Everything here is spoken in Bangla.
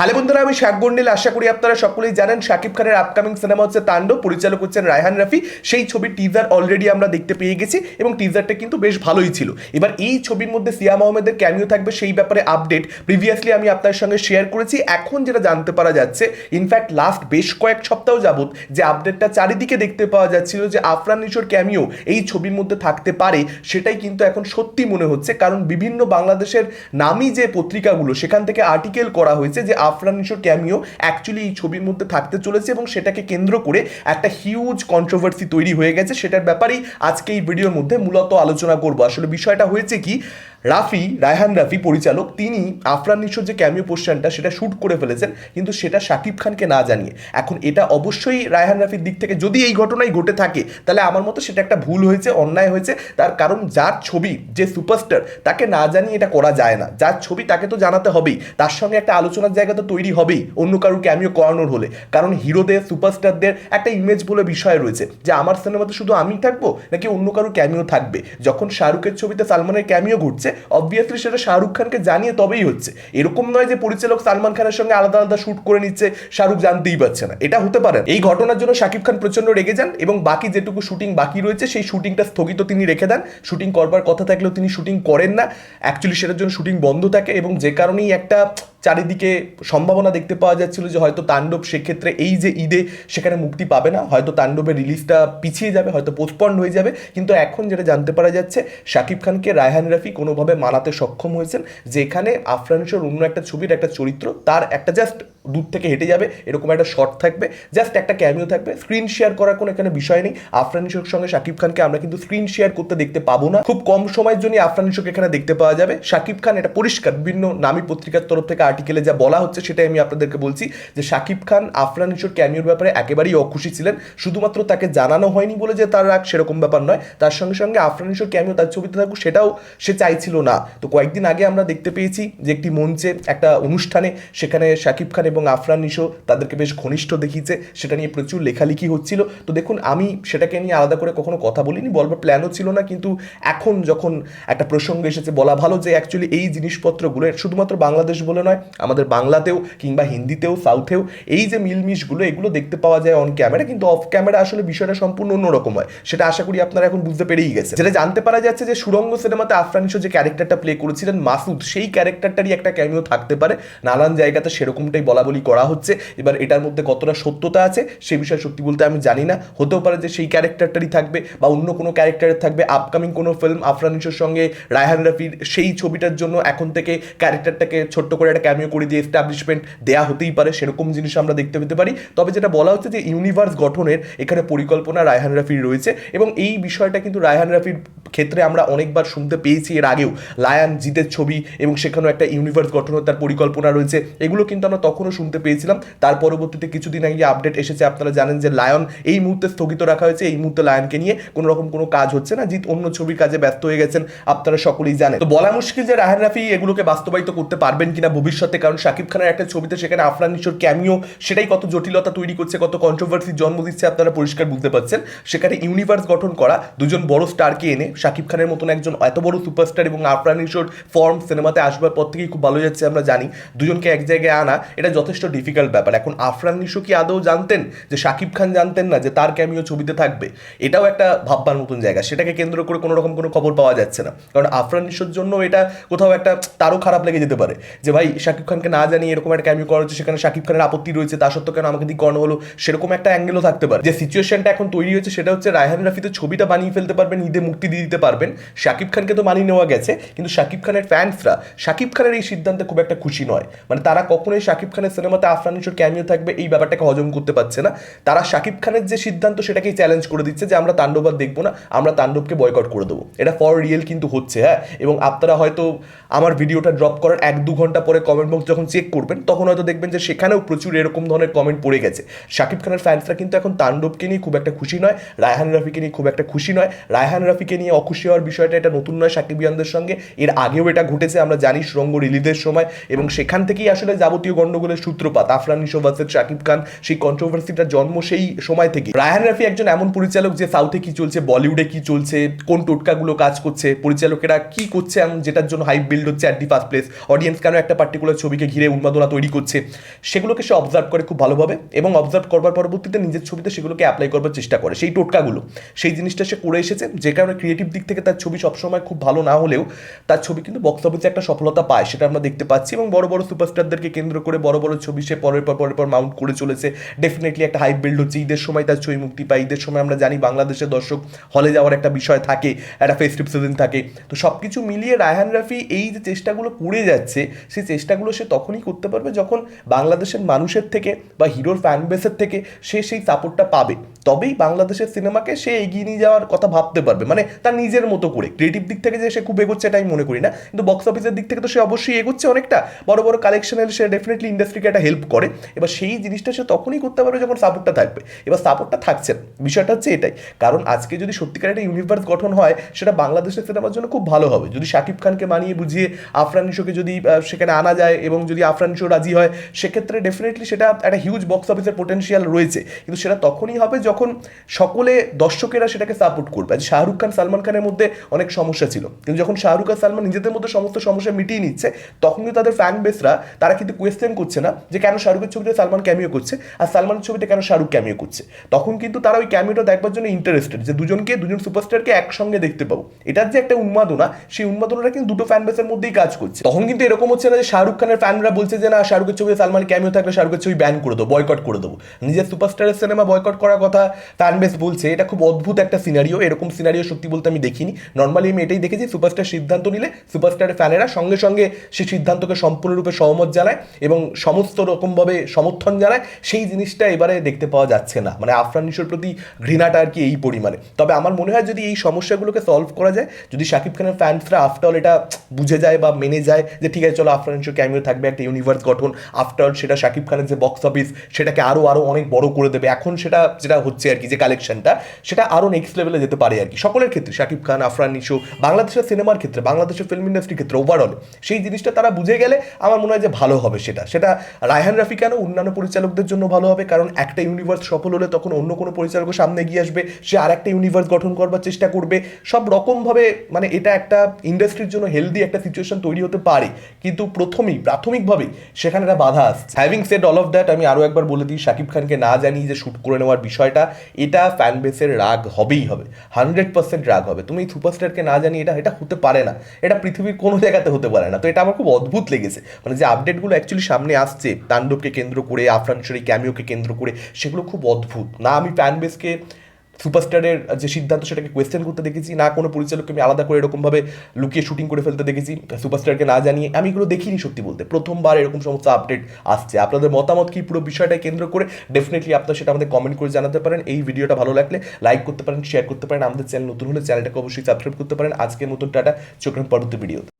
হ্যালো বন্ধুরা, আমি শাক গন্ডিল আশা করি আপনারা সকলেই জানেন, শাকিব খানের আপকামিং সিনেমা হচ্ছে তাণ্ডব। পরিচালক হচ্ছেন রায়হান রাফি। সেই ছবির টিজার অলরেডি আমরা দেখতে পেয়ে গেছি এবং টিজারটা কিন্তু বেশ ভালোই ছিল। এবার এই ছবির মধ্যে সিয়াম আহমেদের ক্যামিও থাকবে সেই ব্যাপারে আপডেট প্রিভিয়াসলি আমি আপনার সঙ্গে শেয়ার করেছি। এখন যেটা জানতে পারা যাচ্ছে ইনফ্যাক্ট লাস্ট বেশ কয়েক সপ্তাহ যাবৎ যে আপডেটটা চারিদিকে দেখতে পাওয়া যাচ্ছিল যে আফরান নিশোর ক্যামিও এই ছবির মধ্যে থাকতে পারে, সেটাই কিন্তু এখন সত্যি মনে হচ্ছে। কারণ বিভিন্ন বাংলাদেশের নামি যে পত্রিকাগুলো, সেখান থেকে আর্টিকেল করা হয়েছে যে আফরান নিশোর ক্যামিও অ্যাকচুয়ালি এই ছবির মধ্যে থাকতে চলেছে এবং সেটাকে কেন্দ্র করে একটা হিউজ কন্ট্রোভার্সি তৈরি হয়ে গেছে। সেটার ব্যাপারেই আজকে এই ভিডিওর মধ্যে মূলত আলোচনা করব। আসলে বিষয়টা হয়েছে কি রাফি, রায়হান রাফি পরিচালক, তিনি আফরান নিশোর যে ক্যামিও পোর্শনটা সেটা শ্যুট করে ফেলেছেন, কিন্তু সেটা শাকিব খানকে না জানিয়ে। এখন এটা অবশ্যই রায়হান রাফির দিক থেকে যদি এই ঘটনাই ঘটে থাকে, তাহলে আমার মতো সেটা একটা ভুল হয়েছে, অন্যায় হয়েছে। তার কারণ যার ছবি, যে সুপারস্টার তাকে না জানিয়ে এটা করা যায় না। যার ছবি তাকে তো জানাতে হবেই। তার সঙ্গে একটা আলোচনার জায়গা তো তৈরি হবেই, অন্য কারোর ক্যামিও করানোর হলে। কারণ হিরোদের সুপারস্টারদের একটা ইমেজ বলে বিষয় রয়েছে, যে আমার সিনেমাতে শুধু আমি থাকব, নাকি অন্য কারোর ক্যামিও থাকবে? যখন শাহরুখের ছবিতে সালমানের ক্যামিও ঘুরছে অবভিয়াসলি সেটা শাহরুখ খানকে জানিয়ে তবেই হচ্ছে। এরকম নয় যে পরিচালক সালমান খানের সঙ্গে আলাদা আলাদা শ্যুট করে নিচ্ছে, শাহরুখ জানতেই পারছে না। এটা হতে পারে। এই ঘটনার জন্য শাকিব খান প্রচণ্ড রেগে যান এবং বাকি যেটুকু শুটিং বাকি রয়েছে, সেই শুটিংটা স্থগিত তিনি রেখে দেন। শুটিং করবার কথা থাকলেও তিনি শুটিং করেন না। অ্যাকচুয়ালি সেটার জন্য শুটিং বন্ধ থাকে এবং যে কারণেই একটা চারিদিকে সম্ভাবনা দেখতে পাওয়া যাচ্ছিল যে হয়তো তাণ্ডব সেক্ষেত্রে এই যে ঈদে সেখানে মুক্তি পাবে না, হয়তো তাণ্ডবের রিলিজটা পিছিয়ে যাবে, হয়তো পোস্টপন্ড হয়ে যাবে। কিন্তু এখন যেটা জানতে পারা যাচ্ছে, শাকিব খানকে রায়হান রাফি কোনোভাবে মানাতে সক্ষম হয়েছেন, যেখানে আফরানিসর অন্য একটা ছবির একটা চরিত্র, তার একটা জাস্ট দূর থেকে হেঁটে যাবে, এরকম একটা শট থাকবে। জাস্ট একটা ক্যামিও থাকবে। স্ক্রিন শেয়ার করার কোনো এখানে বিষয় নেই। আফরানিশোর সঙ্গে শাকিব খানকে আমরা কিন্তু স্ক্রিন শেয়ার করতে দেখতে পাবো না। খুব কম সময়ের জন্য আফরানিশোকে এখানে দেখতে পাওয়া যাবে। শাকিব খান এটা পরিষ্কার, বিভিন্ন নামী পত্রিকার তরফ থেকে আর্টিকেলে যা বলা হচ্ছে সেটাই আমি আপনাদেরকে বলছি যে শাকিব খান আফরানিশোর ক্যামিওর ব্যাপারে একেবারেই অখুশি ছিলেন। শুধুমাত্র তাকে জানানো হয়নি বলে যে তার রাগ সেরকম ব্যাপার নয়। তার সঙ্গে সঙ্গে আফরানিশোর ক্যামিও তার ছবিতে থাকুক সেটাও সে চাইছিল না। তো কয়েকদিন আগে আমরা দেখতে পেয়েছি যে একটি মঞ্চে একটা অনুষ্ঠানে সেখানে শাকিব খান এবং আফরান নিশো তাদেরকে বেশ ঘনিষ্ঠ দেখিয়েছে। সেটা নিয়ে প্রচুর লেখালেখি হচ্ছিল। তো দেখুন, আমি সেটাকে নিয়ে আলাদা করে কখনো কথা বলিনি, বলবার প্ল্যানও ছিল না। কিন্তু এখন যখন একটা প্রসঙ্গ এসেছে, বলা ভালো যে অ্যাকচুয়ালি এই জিনিসপত্রগুলো, শুধুমাত্র বাংলাদেশ বলে নয়, আমাদের বাংলাতেও কিংবা হিন্দিতেও, সাউথেও, এই যে মিলমিশগুলো, এগুলো দেখতে পাওয়া যায় অন ক্যামেরা কিন্তু অফ ক্যামেরা আসলে বিষয়টা সম্পূর্ণ অন্যরকম হয়। সেটা আশা করি আপনারা এখন বুঝতে পেরেই গেছে যেটা জানতে পারা যাচ্ছে যে সুরঙ্গ সিনেমাতে আফরান নিশো যে ক্যারেক্টারটা প্লে করেছিলেন, মাসুদ, সেই ক্যারেক্টারটারই একটা ক্যামিও থাকতে পারে। নানান জায়গাতে সেরকমটাই বলা বলি করা হচ্ছে। এবার এটার মধ্যে কতটা সত্যতা আছে, সে বিষয়ে সত্যি বলতে আমি জানি না। হতেও পারে যে সেই ক্যারেক্টারটারই থাকবে বা অন্য কোনো ক্যারেক্টারের থাকবে। আপকামিং কোনো ফিল্ম আফরান নিশোর সঙ্গে রায়হান রাফির সেই ছবিটার জন্য এখন থেকে ক্যারেক্টারটাকে ছোট্ট করে একটা ক্যামিও করে দিয়ে এস্টাবলিশমেন্ট দেয়া হতেই পারে, সেরকম জিনিস আমরা দেখতে পেতে পারি। তবে যেটা বলা হচ্ছে যে ইউনিভার্স গঠনের এখানে পরিকল্পনা রায়হান রাফির রয়েছে এবং এই বিষয়টা কিন্তু রায়হান রাফির ক্ষেত্রে আমরা অনেকবার শুনতে পেয়েছি এর আগেও লায়ান, জিতের ছবি এবং সেখানেও একটা ইউনিভার্স গঠন তার পরিকল্পনা রয়েছে। এগুলো কিন্তু আমরা তখনও শুনতে পেয়েছিলাম। তার পরবর্তীতে কিছুদিন আগে আপডেট এসেছে, আপনারা জানেন যে লায়ন এই মুহূর্তে স্থগিত রাখা হয়েছে, এই মুহূর্তে লায়নকে নিয়ে কোনো রকম কোনো কাজ হচ্ছে না। জিত অন্য ছবির কাজে ব্যস্ত হয়ে গেছেন, আপনারা সকলেই জানেন। তো বলা মুশকিল যে রাহান রাফি এগুলোকে বাস্তবায়িত করতে পারবেন কিনা ভবিষ্যতে, কারণ শাকিব খানের একটা ছবিতে সেখানে আফরান নিশোর ক্যামিও সেটাই কত জটিলতা তৈরি করছে, কত কন্ট্রোভার্সি জন্ম দিচ্ছে, আপনারা পরিষ্কার বুঝতে পারছেন। সেখানে ইউনিভার্স গঠন করা, দুজন বড় স্টারকে এনে শাকিব খানের মতন একজন এত বড় সুপারস্টার এবং আফরান নিশোর ফর্ম সিনেমাতে আসবার পর থেকেই খুব ভালো যাচ্ছে আমরা জানি। দুজনকে এক জায়গায় আনা, এটা যথেষ্ট ডিফিকাল্ট ব্যাপার। এখন আফরান নিশো কি আদৌ জানতেন যে শাকিব খান জানতেন না যে তার ক্যামিও ছবিতে থাকবে? এটাও একটা ভাববার মতন জায়গা। সেটাকে কেন্দ্র করে কোনো রকম কোনো খবর পাওয়া যাচ্ছে না। কারণ আফরান নিশোর জন্য এটা কোথাও একটা তারও খারাপ লেগে যেতে পারে। যে ভাই, শাকিব খানকে না জানিয়ে এরকম একটা ক্যামিও করা হচ্ছে সেখানে শাকিব খানের আপত্তি রয়েছে, তা সত্ত্বেও কেন আমাকে দিয়ে করানো হলো সেরকম একটা অ্যাঙ্গেলও থাকতে পারে। যে সিচুয়েশনটা এখন তৈরি হয়েছে, সেটা হচ্ছে রায়হান রাফিতে ছবিটা বানিয়ে ফেলতে পারবেন, ঈদে মুক্তি দিয়ে দিতে পারবেন, শাকিব খানকে তো মানিয়ে নেওয়া গেছে, কিন্তু শাকিব খানের ফ্যান্সরা শাকিব খানের এই সিদ্ধান্তে খুব একটা খুশি নয়। মানে তারা কখনোই শাকিব খানের সিনেমাতে আফরান নিশোর ক্যামিও থাকবে, এই ব্যাপারটাকে হজম করতে পারছে না। তারা শাকিব খানের যে সিদ্ধান্ত, সেটাকেই চ্যালেঞ্জ করে দিচ্ছে যে আমরা তাণ্ডব আর দেখব না, আমরা তাণ্ডবকে বয়কট করে দেবো। এটা ফর রিয়েল কিন্তু হচ্ছে হ্যাঁ? এবং আপনারা হয়তো আমার ভিডিওটা ড্রপ করার এক দু ঘণ্টা পরে কমেন্ট বক্স যখন চেক করবেন, তখন হয়তো দেখবেন যে সেখানেও প্রচুর এরকম ধরনের কমেন্ট পড়ে গেছে। শাকিব খানের ফ্যান্সরা কিন্তু এখন তাণ্ডবকে নিয়ে খুব একটা খুশি নয়, রায়হান রাফিকে নিয়ে খুব একটা খুশি নয়। রায়হান রাফিকে নিয়ে অখুশি হওয়ার বিষয়টা এটা নতুন নয় সাকিবিয়ানদের সঙ্গে। এর আগেও এটা ঘটেছে, আমরা জানি সুরঙ্গ রিলিজের সময় এবং সেখান থেকেই আসলে যাবতীয় গণ্ডগোলের সূত্রপাত। আফরান ভার্সেস শাকিব খান, সেই কন্ট্রোভার্সিটার জন্ম সেই সময় থেকে রায়ান রাফি একজন এমন পরিচালক যে সাউথে কি চলছে, বলিউডে কি চলছে, কোন টোটকাগুলো কাজ করছে, পরিচালকেরা কি করছে যেটার জন্য হাইপ বিল্ড হচ্ছে at the first place audience কেন একটা পার্টিকুলার ছবিকে ঘিরে উন্মাদনা তৈরি করছে, সেগুলোকে সে অবজার্ভ করে খুব ভালোভাবে এবং অবজার্ভ করবার পরবর্তীতে নিজের ছবিতে সেগুলোকে অ্যাপ্লাই করবার চেষ্টা করে, সেই টোটকাগুলো। সেই জিনিসটা সে করে এসেছে, যে কারণে ক্রিয়েটিভ দিক থেকে তার ছবি সবসময় খুব ভালো না হলেও তার ছবি কিন্তু বক্স অফিসে একটা সফলতা পায়, সেটা আমরা দেখতে পাচ্ছি এবং বড় বড় সুপারস্টারদেরকে কেন্দ্র করে বড় বড় ছবি সে পরের পর পরের পর মাউন্ট করে চলেছে। ডেফিনেটলি একটা হাইপ বিল্ড হচ্ছে। ঈদের সময় তার ছবি মুক্তি পায়। ঈদের সময় আমরা জানি বাংলাদেশের দর্শক হলে যাওয়ার একটা বিষয় থাকে, একটা ফেস্টিভ সিজন থাকে। তো সব কিছু মিলিয়ে রায়হান রাফি এই যে চেষ্টাগুলো করে যাচ্ছে, সেই চেষ্টাগুলো সে তখনই করতে পারবে যখন বাংলাদেশের মানুষের থেকে বা হিরোর ফ্যান বেসের থেকে সে সেই সাপোর্টটা পাবে। তবেই বাংলাদেশের সিনেমাকে সে এগিয়ে নিয়ে যাওয়ার কথা ভাবতে পারবে। মানে তার নিজের মতো করে। ক্রিয়েটিভ দিক থেকে যে সে খুব এগোচ্ছে এটা আমি মনে করি না। কিন্তু বক্স অফিসের দিক থেকে তো সে অবশ্যই এগোচ্ছে অনেকটা। বড় বড় কালেকশনে সে ডেফিনেটলি ইন্ডাস্ট্রিকে একটা হেল্প করে। এবার সেই জিনিসটা সে তখনই করতে পারবে যখন সাপোর্টটা থাকবে। এবার সাপোর্টটা থাকছে বিষয়টা হচ্ছে এটাই। কারণ আজকে যদি সত্যিকার একটা ইউনিভার্স গঠন হয়, সেটা বাংলাদেশের সিনেমার জন্য খুব ভালো হবে। যদি শাকিব খানকে মানিয়ে বুঝিয়ে আফরান নিশোকে যদি সেখানে আনা যায় এবং যদি আফরান নিশো রাজি হয়, সেক্ষেত্রে ডেফিনেটলি সেটা একটা হিউজ বক্স অফিসের পোটেনশিয়াল রয়েছে। কিন্তু সেটা তখনই হবে যখন সকলে দর্শকেরা সেটাকে সাপোর্ট করবে। আজ শাহরুখ খান, সালমান খানের মধ্যে অনেক সমস্যা ছিল। কিন্তু যখন শাহরুখ আর সালমান নিজেদের মধ্যে সমস্ত সমস্যা মিটিয়ে নিচ্ছে, তখন কিন্তু তাদের ফ্যান বেসরা তারা কিন্তু কোয়েশ্চেন করছে না যে কেন শাহরুখের ছবিতে সালমান ক্যামিও করছে আর সালমানের ছবিতে কেন শাহরুখ ক্যামিও করছে। তখন কিন্তু তারা ওই ক্যামিওটা দেখবার জন্য ইন্টারেস্টেড যে দুজনকে, দুজন সুপারস্টারকে একসঙ্গে দেখতে পাবো। এটার যে একটা উন্মাদনা, সেই উন্মাদনাটা কিন্তু দুটো ফ্যান বেসের মধ্যেই কাজ করছে। তখন কিন্তু এরকম হচ্ছে না যে শাহরুখ খানের ফ্যানরা বলছে যে, না, শাহরুখের ছবিতে সালমান ক্যামিও থাকলে শাহরুখের ছবি ব্যান করে দেবো বয়কট করে দেবো। নিজের সুপারস্টারের সিনেমা বয়কট করার কথা ফ্যান বেস বলছে, এটা খুব অদ্ভুত একটা সিনারিও এরকম সিনারিও সত্যি বলতে আমি দেখিনি। নর্মালি আমি এটাই দেখেছি সুপারস্টার সিদ্ধান্ত নিলে সুপারস্টারের ফ্যানেরা সঙ্গে সঙ্গে সেই সিদ্ধান্তকে সম্পূর্ণরূপে সহমত জানায় এবং সমস্ত রকমভাবে সমর্থন জানায়, সেই জিনিসটা এবারে দেখতে পাওয়া যাচ্ছে না। মানে আফরান প্রতি ঘৃণাটা আর কি এই পরিমাণে। তবে আমার মনে হয় যদি এই সমস্যাগুলোকে সলভ করা যায়, যদি শাকিব খানের ফ্যান্সরা আফটার এটা বুঝে যায় বা মেনে যায় যে ঠিক আছে, চলো আফরান ক্যামিও থাকবে, একটা ইউনিভার্স গঠন আফটার সেটা শাকিব খানের যে বক্স অফিস সেটাকে আরও আরও অনেক বড় করে দেবে, এখন সেটা, যেটা হচ্ছে আর কি যে কালেকশনটা সেটা আরও নেক্সট লেভেলে যেতে পারে আর কি। সকলের ক্ষেত্রে, শাকিব খান, আফরান, নিশো, বাংলাদেশের সিনেমার ক্ষেত্রে, বাংলাদেশের ফিল্ম ইন্ডাস্ট্রির ক্ষেত্রে ওভারঅল সেই জিনিসটা তারা বুঝে গেলে আমার মনে হয় যে ভালো হবে সেটা। সেটা রায়হান রাফি কেন? অন্যান্য পরিচালকদের জন্য ভালো হবে, কারণ একটা ইউনিভার্স সফল হলে তখন অন্য কোনো পরিচালকের সামনে গিয়ে আসবে, সে আর একটা ইউনিভার্স গঠন করবার চেষ্টা করবে। সব রকমভাবে মানে এটা একটা ইন্ডাস্ট্রির জন্য হেলদি একটা সিচুয়েশন তৈরি হতে পারে। কিন্তু প্রথমেই প্রাথমিকভাবেই সেখানে একটা বাধা আসছে। Having said all of that আমি আরও একবার বলে দিই, শাকিব খানকে না জানি যে শ্যুট করে নেওয়ার বিষয়টা এটা ফ্যান বেসের রাগ হবেই হবে। হান্ড্রেড পার্সেন্ট রাগ হবে। তুমি সুপারস্টারকে না জানি এটা এটা হতে পারে না। এটা পৃথিবীর কোনো জায়গাতে হতে পারে না। তো এটা আমার খুব অদ্ভুত লেগেছে। মানে যে আপডেটগুলো অ্যাকচুয়ালি সামনে আসছে, তাণ্ডবকে কেন্দ্র করে, আফরান শরী ক্যামিওকে কেন্দ্র করে, সেগুলো খুব অদ্ভুত। না আমি ফ্যান বেসকে সুপারস্টারের যে সিদ্ধান্ত সেটাকে কোয়েশ্চেন করতে দেখেছি, না কোনো পরিচালককে আমি আলাদা করে এরকমভাবে লুকিয়ে শুটিং করে ফেলতে দেখেছি, সুপারস্টারকে না জানিয়ে আমি এগুলো দেখিনি সত্যি বলতে। প্রথমবার এরকম সমস্ত আপডেট আসছে। আপনাদের মতামত কি? পুরো বিষয়টা কেন্দ্র করে ডেফিনেটলি আপনারা সেটা আমাদের কমেন্ট করে জানাতে পারেন। এই ভিডিওটা ভালো লাগলে লাইক করতে পারেন শেয়ার করতে পারেন। আমাদের চ্যানেল নতুন হলে চ্যানেলটাকে অবশ্যই সাবস্ক্রাইব করতে পারেন। আজকের মতন টাটা। চোখের পরবর্তী ভিডিও